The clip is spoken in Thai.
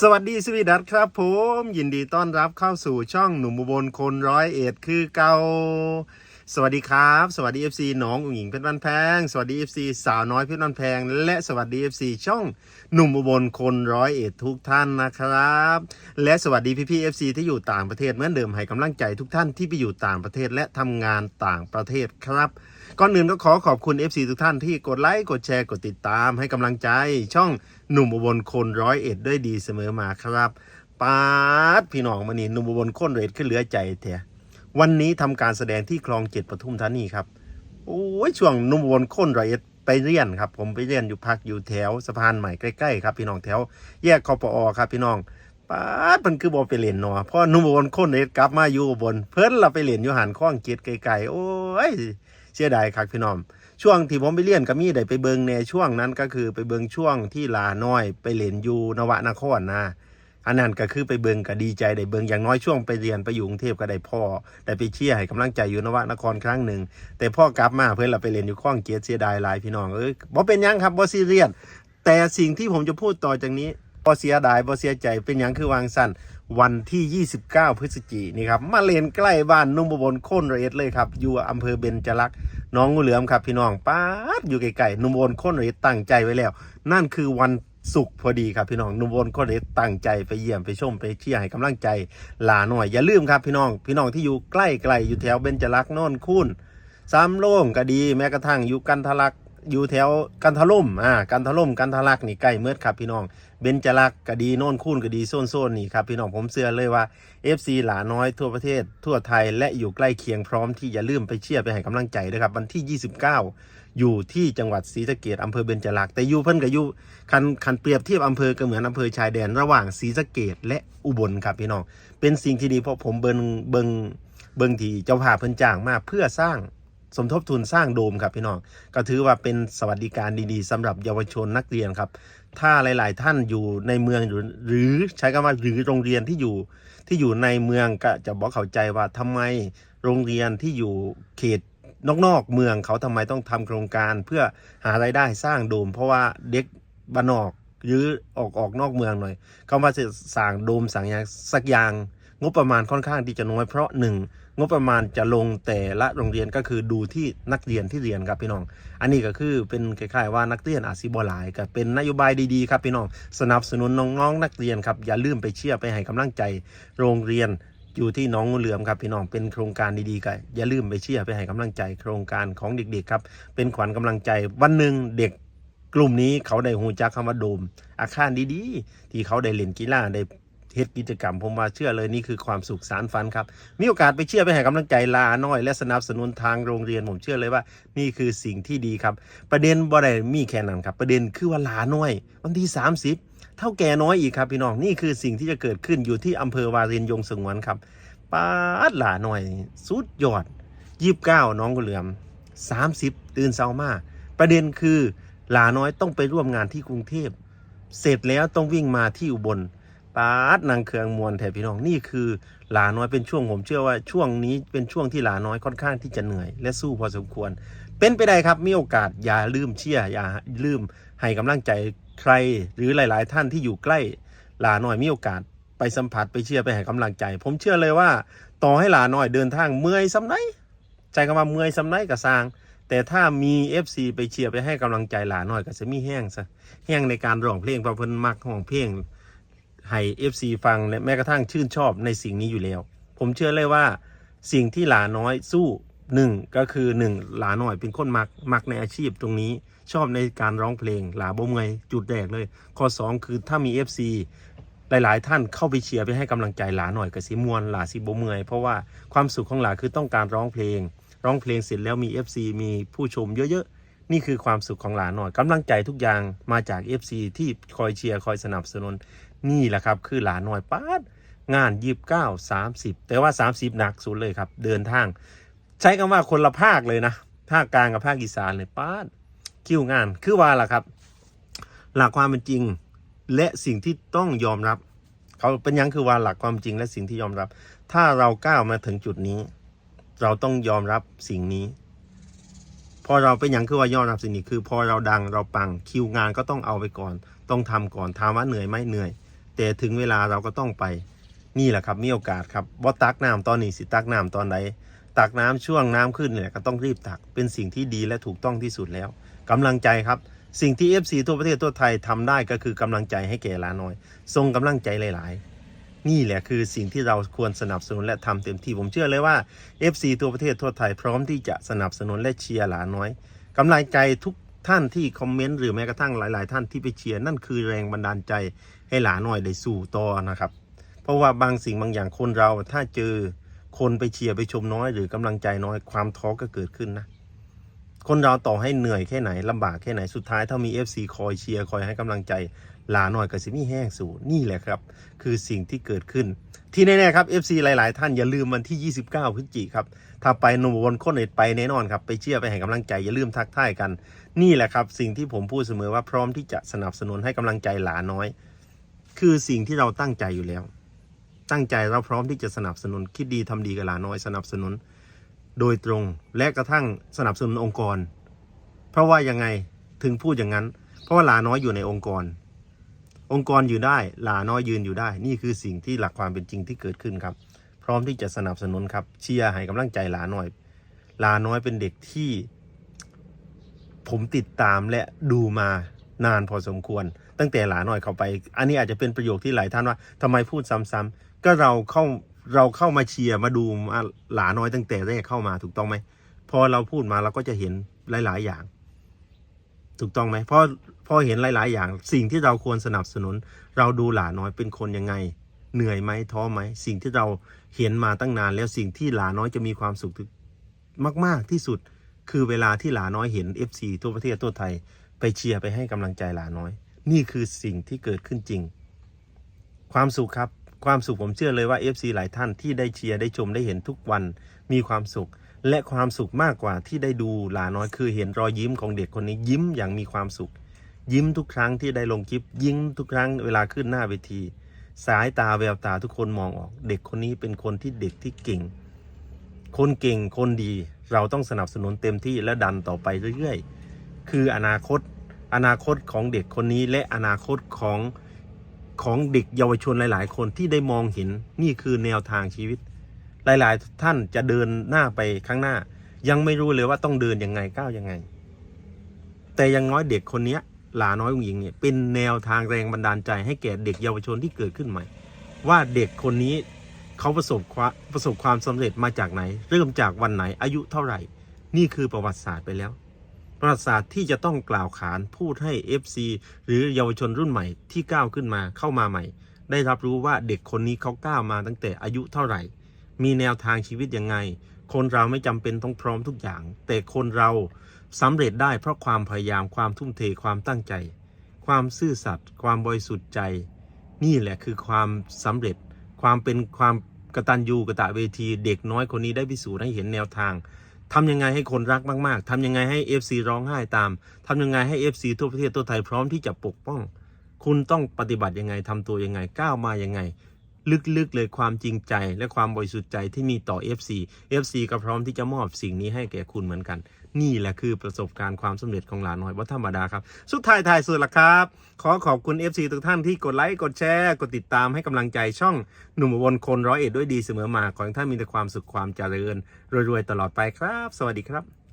สวัสดีสวีดัตครับผม ยินดีต้อนรับเข้าสู่ช่องหนุ่มบุบลคนร้อยเอ็ดคือเกา สวัสดีครับ สวัสดี FC น้องอุ๋งหญิงเพชรบ้านแพง สวัสดี FC สาวน้อยเพชรบ้านแพง และสวัสดี FC ช่องหนุ่มอุบลคนร้อยเอ็ดทุกท่านนะครับ และสวัสดีพี่ๆ FC ที่อยู่ต่างประเทศเหมือนเดิมให้กำลังใจทุกท่านที่ไปอยู่ต่างประเทศและทำงานต่างประเทศครับ ก่อนอื่นก็ขอขอบคุณ FC ทุกท่านที่กดไลค์กดแชร์กดติดตาม ให้กำลังใจช่องหนุ่มอุบลคนร้อยเอ็ดด้วยดีเสมอมาครับปาดพี่น้องมานี่หนุ่มอุบลคนร้อยเอ็ดขึ้นเหลือใจเถอะ วันนี้ทำการแสดงที่คลองเจ็ดปทุมธานีครับ โอ้ยช่วงนุ่มอุบลคนร้อยเอ็ดไปเรียนครับ ผมไปเรียนอยู่พักอยู่แถวสะพานใหม่ใกล้ๆครับพี่น้องแถว แยกคอปอครับพี่น้องปาดมันคือบอไปเล่นเนาะเพราะหนุ่มอุบลคนร้อยเอ็ดกลับมาอยู่บลเพิ่นเราไปเล่นอยู่หันคลองเจ็ดไกลๆโอ้ยเสียดายครับพี่น้องช่วงที่ผมไปเรียนก็มีได้ไปเบิงในช่วงนั้นก็คือไปเบิงช่วงที่ลาน้อยไปเรียนอยู่นวนครนะ อันนั้นก็คือไปเบิงก็ดีใจได้เบิงอย่างน้อยช่วงไปเรียนไปอยู่กรุงเทพก็ได้พ่อได้ไปเชียร์ให้กำลังใจอยู่นวนครครั้งหนึ่งแต่พ่อกลับมาเพื่อนเราไปเรียนอยู่ข้องเกียรติเสียดายหลายพี่น้องเอ้ยบ่เป็นยังครับบ่ซีเรียสแต่สิ่งที่ผมจะพูดต่อจากนี้บ่เสียดายบ่เสียใจเป็นยังคือวางสั้นวันที่ 29 พฤศจิกายนนี่ครับมาเลนใกล้บ้านนุ่มบนโคนระเอ็ดเลยครับ อยู่อำเภอเบญจลักษ์น้องงูเหลือมครับพี่น้องป้าดอยู่ไกลๆนุ่มบนโคนระเอ็ดตั้งใจไว้แล้ว นั่นคือวัน ศุกพอดีครับพี่น้องนุ่มบนโคนระเอ็ดตั้งใจไปเยี่ยมไปชมไปเชียร์ให้กำลังใจหลาหน่อย อย่าลืมครับพี่น้อง พี่น้องที่อยู่ใกล้ๆอยู่แถวเบญจลักษณ์โน่นคูนซ้ำโล่งก็ดีแม้กระทั่งอยู่กันทะลักอยู่แถวกันทะล่มอ่ากันทะล่มกันทะลักนี่ใกล้เมื่อครับพี่น้องเบญจลักษณ์ก็ดีโน่นคูนก็ดีโซนโซนนี่ครับพี่น้องผมเชื่อเลยว่า FC หลาน้อยทั่วประเทศ ทั่วไทยและอยู่ใกล้เคียงพร้อมที่อย่าลืมไปเชียร์ไปให้กำลังใจด้วยครับวันที่ 29 อยู่ที่จังหวัดศรีสะเกดอำเภอเบญจลักษณ์แต่อยู่เพิ่นกับอยู่คันคันเปรียบเทียบอำเภอก็เหมือนอำเภอชายแดนระหว่างศรีสะเกดและอุบลครับพี่น้องเป็นสิ่งที่ดีเพราะผมเบิงเบิงเบิงที่เจ้าภาพเพิ่นจ้างมาเพื่อสร้างสมทบทุนสร้างโดมครับพี่น้องก็ถือว่าเป็นสวัสดิการดีๆสำหรับเยาวชนนักเรียนครับ ถ้าหลาย ๆ ท่านอยู่ในเมืองหรือใช้คำว่าหรือโรงเรียนที่อยู่ที่อยู่ในเมืองก็จะบอกเข้าใจว่าทำไมโรงเรียนที่อยู่เขต นอกๆเมืองเขาทำไมต้องทำโครงการเพื่อหารายได้สร้างโดม เพราะว่าเด็กบ้านนอกหรือออกออกนอกเมืองหน่อย เขามาสร้างโดมสั่งอย่างสักอย่างงบประมาณค่อนข้างที่จะน้อยเพราะหนึ่งงบประมาณจะลงแต่ละโรงเรียนก็คือดูที่นักเรียนที่เรียนครับพี่น้อง อันนี้ก็คือเป็นคล้ายๆว่านักเรียนอาจสิบหลายก็เป็นนโยบายดีๆครับพี่น้อง สนับสนุนน้องๆนักเรียนครับอย่าลืมไปเชียร์ไปให้กำลังใจโรงเรียน อยู่ที่น้องงูเหลือมครับพี่น้องเป็นโครงการดีๆกันอย่าลืมไปเชียร์ไปให้กำลังใจโครงการของเด็กๆครับ เป็นขวัญกำลังใจวันหนึ่งเด็กกลุ่มนี้เขาได้หูจักคำว่าโดม อาคารดีๆ ที่เขาได้เล่นกีฬาได้ เฮ็ดกิจกรรม ผมว่าเชื่อเลยนี่คือความสุขสารฝันครับมีโอกาสไปเชื่อไปให้กำลังใจลาน้อย และสนับสนุนทางโรงเรียนผมเชื่อเลยว่า นี่คือสิ่งที่ดีครับ ประเด็นบ่ได้มีแค่นั้นครับ ประเด็นคือว่าลาน้อย วันที่ 30 เท่าแก่น้อยอีกครับพี่น้องนี่คือสิ่งที่จะเกิดขึ้นอยู่ที่อำเภอวารินยงสงวนครับป้าดหลาน้อย สุดยอดยี่บเก้าน้องกุเหลือม30ตื่นเช้ามา ประเด็นคือหลาน้อยต้องไปร่วมงานที่กรุงเทพ เสร็จแล้วต้องวิ่งมาที่อุบล ปาดนางเครืองมวลแถบพี่น้องนี่คือหลาน้อยเป็นช่วงผมเชื่อว่าช่วงนี้เป็นช่วงที่หลาน้อยค่อนข้างที่จะเหนื่อย และสู้พอสมควร เป็นไปได้ครับมีโอกาสอย่าลืมเชียร์อย่าลืมให้กำลังใจใครหรือหลาย ๆ ท่านที่อยู่ใกล้หลาน้อยมีโอกาสไปสัมผัสไปเชียร์ไปให้กำลังใจ ผมเชื่อเลยว่า ต่อให้หลาน้อยเดินทางเมื่อยสำไหนใจคำว่าเมื่อยสำไนกับสร้างแต่ถ้ามี FC ไปเชียร์ไปให้กำลังใจหลาน้อยก็จะมีแห้งซะแห้งในการร้องเพลงเพราะเพิ่นมักร้องเพลง ให้ FC ฟังและแม้กระทั่งชื่นชอบในสิ่งนี้อยู่แล้ว ผมเชื่อเลยว่าสิ่งที่หลาน้อยสู้หนึ่งก็คือหนึ่งหลาน้อยเป็นคนมักมักในอาชีพตรงนี้ชอบในการร้องเพลง หลาบ่เมอยจุดแรกเลย ข้อ 2 คือถ้ามี FC หลาย ๆ ท่านเข้าไปเชียร์ไปให้กำลังใจหลาหน่อยกับสิมวนหลาสิบ่เมอยเพราะว่าความสุขของหลาคือต้องการร้องเพลง ร้องเพลงเสร็จแล้วมี FC มีผู้ชมเยอะ ๆ นี่คือความสุขของหลาหน่อยกำลังใจทุกอย่างมาจาก FC ที่คอยเชียร์คอยสนับสนุน นี่แหละครับคือหลาน้อยป้าดงานยีิบเก้าสามสิบแต่ว่า30หนักสุดเลยครับ เดินทาง ใช้คำว่าคนละภาคเลยนะภาคกลางกับภาคอีสานเลยป้าดคิวงานคือว่าล่ะครับ หลักความเป็นจริงและสิ่งที่ต้องยอมรับ เขาเป็นยังคือว่าหลักความจริงและสิ่งที่ยอมรับ ถ้าเราก้าวมาถึงจุดนี้ เราต้องยอมรับสิ่งนี้พอเราเป็นยังคือว่ายอมรับสิ่งนี้คือ พอเราดังเราปังคิวงานก็ต้องเอาไปก่อน ต้องทำก่อนถามว่าเหนื่อยไหมเหนื่อย แต่ถึงเวลาเราก็ต้องไปนี่แหละครับมีโอกาสครับบ่ตักน้ำตอนนี้สิตักน้ำตอนไหนตักน้ำช่วงน้ำขึ้นเนี่ยก็ต้องรีบตักเป็นสิ่งที่ดีและถูกต้องที่สุดแล้วกำลังใจครับ สิ่งที่ FC ทั่วประเทศทั่วไทยทำได้ก็คือกำลังใจให้แก่หลาน้อยทรงกำลังใจหลาย ๆ นี่แหละคือสิ่งที่เราควรสนับสนุนและทำเต็มที่ผมเชื่อเลยว่า FC ทั่วประเทศทั่วไทยพร้อมที่จะสนับสนุนและเชียร์หลาน้อยกำลังใจทุก ท่านที่คอมเมนต์หรือแม้กระทั่งหลาย ๆ ท่านที่ไปเชียร์นั่นคือแรงบันดาลใจให้หลาน้อยได้สู่ต่อนะครับ เพราะว่าบางสิ่งบางอย่างคนเราถ้าเจอคนไปเชียร์ไปชมน้อย หรือกำลังใจน้อยความท้อก็เกิดขึ้นนะคนเราต่อให้เหนื่อยแค่ไหนลำบากแค่ไหนสุดท้ายถ้ามี FC คอยเชียร์คอยให้กำลังใจ หลาหน่อยก็สิมีแห้งสูนี่แหละครับ คือสิ่งที่เกิดขึ้น ที่แน่ๆครับ FC หลาย ๆ ท่านอย่าลืมวันที่ 29พฤศจิกครับถ้าไปนุ่มวนคนเอ็ดไปแน่นอนครับ ไปเชียร์ไปให้กำลังใจอย่าลืมทักทายกัน นี่แหละครับ สิ่งที่ผมพูดเสมอว่าพร้อมที่จะสนับสนุนให้กำลังใจหลาน้อย คือสิ่งที่เราตั้งใจอยู่แล้ว ตั้งใจเราพร้อมที่จะสนับสนุนคิดดีทำดีกับหลาน้อย สนับสนุน โดยตรงและกระทั่งสนับสนุนองค์กร เพราะว่ายังไงถึงพูดอย่างนั้น เพราะว่าหลาน้อยอยู่ในองค์กร องค์กรอยู่ได้หลาน้อยยืนอยู่ได้ นี่คือสิ่งที่หลักความเป็นจริงที่เกิดขึ้นครับ พร้อมที่จะสนับสนุนครับเชียร์ให้กำลังใจหลาน้อยหลาน้อยเป็นเด็กที่ ผมติดตามและดูมานานพอสมควร ตั้งแต่หลาน้อยเข้าไป อันนี้อาจจะเป็นประโยคที่หลายท่านว่าทำไมพูดซ้ำๆก็เราเข้าเราเข้ามาเชียร์มาดูมาหลาน้อยตั้งแต่แรกเข้ามาถูกต้องไหมพอเราพูดมาเราก็จะเห็นหลาย ๆ อย่าง ถูกต้องไหมเพราะพอเห็นหลาย ๆ อย่าง สิ่งที่เราควรสนับสนุน เราดูหลาน้อยเป็นคนยังไง เหนื่อยไหมท้อไหม สิ่งที่เราเห็นมาตั้งนาน แล้วสิ่งที่หลาน้อยจะมีความสุขมาก ๆ ที่สุด คือเวลาที่หลาน้อยเห็น FC ทั่วประเทศทั่วไทย ไปเชียร์ไปให้กำลังใจหลาน้อย นี่คือสิ่งที่เกิดขึ้นจริง ความสุขครับ ความสุขผมเชื่อเลยว่า FC หลายท่านที่ได้เชียร์ได้ชมได้เห็นทุกวันมีความสุข และความสุขมากกว่าที่ได้ดูหลาน้อยคือเห็นรอยยิ้มของเด็กคนนี้ยิ้มอย่างมีความสุข ยิ้มทุกครั้งที่ได้ลงคลิป ยิ้มทุกครั้งเวลาขึ้นหน้าเวที สายตาแววตาทุกคนมองออก เด็กคนนี้เป็นคนที่เด็กที่เก่ง คนเก่งคนดีเราต้องสนับสนุนเต็มที่และดันต่อไปเรื่อยๆ คืออนาคต อนาคตของเด็กคนนี้และอนาคตของของเด็กเยาวชนหลาย ๆ คนที่ได้มองเห็นนี่คือแนวทางชีวิต หลาย ๆ ท่านจะเดินหน้าไปข้างหน้า ยังไม่รู้เลยว่าต้องเดินยังไงก้าวยังไง แต่ยังน้อยเด็กคนเนี้ยหลาน้อยองหญิงเนี่ยเป็นแนวทางแรงบันดาลใจให้แก่เด็กเยาวชนที่เกิดขึ้นใหม่ ว่าเด็กคนนี้เขาประสบความประสบความสำเร็จมาจากไหน เริ่มจากวันไหนอายุเท่าไหร่ นี่คือประวัติศาสตร์ไปแล้ว ประวัติศาสตร์ที่จะต้องกล่าวขานพูดให้ FC หรือเยาวชนรุ่นใหม่ที่ก้าวขึ้นมาเข้ามาใหม่ ได้รับรู้ว่าเด็กคนนี้เขาก้าวมาตั้งแต่อายุเท่าไหร่ มีแนวทางชีวิตยังไง คนเราไม่จำเป็นต้องพร้อมทุกอย่าง แต่คนเราสำเร็จได้เพราะความพยายามความทุ่มเทความตั้งใจ ความซื่อสัตย์ความบริสุทธิ์ใจ นี่แหละคือความสำเร็จ ความเป็นความกตัญญูกะตะเวทีเด็กน้อยคนนี้ได้พิสูจน์ให้เห็นแนวทางทำยังไงให้คนรักมาก ๆ ทำยังไงให้ FC ร้องไห้ตาม ทำยังไงให้ FC ทั่วประเทศทั่วไทยพร้อมที่จะปกป้อง คุณต้องปฏิบัติยังไง ทำตัวยังไง ก้าวมายังไง ลึกๆเลยความจริงใจและความบริสุทธิ์ใจที่มีต่อ FC FC ก็พร้อมที่จะมอบสิ่งนี้ให้แก่คุณเหมือนกัน นี่แหละคือประสบการณ์ความสำเร็จของหลานน้อยวัดธรรมดาครับ สุดท้ายท้ายสุดละครับ ขอขอบคุณ FC ทุกท่านที่กดไลค์กดแชร์ กดติดตามให้กำลังใจช่องหนุ่มอุบนคนร้อยเอ็ดด้วยดีเสมอมาขอให้ท่านมีแต่ความสุขความเจริญรวยๆตลอดไปครับ สวัสดีครับ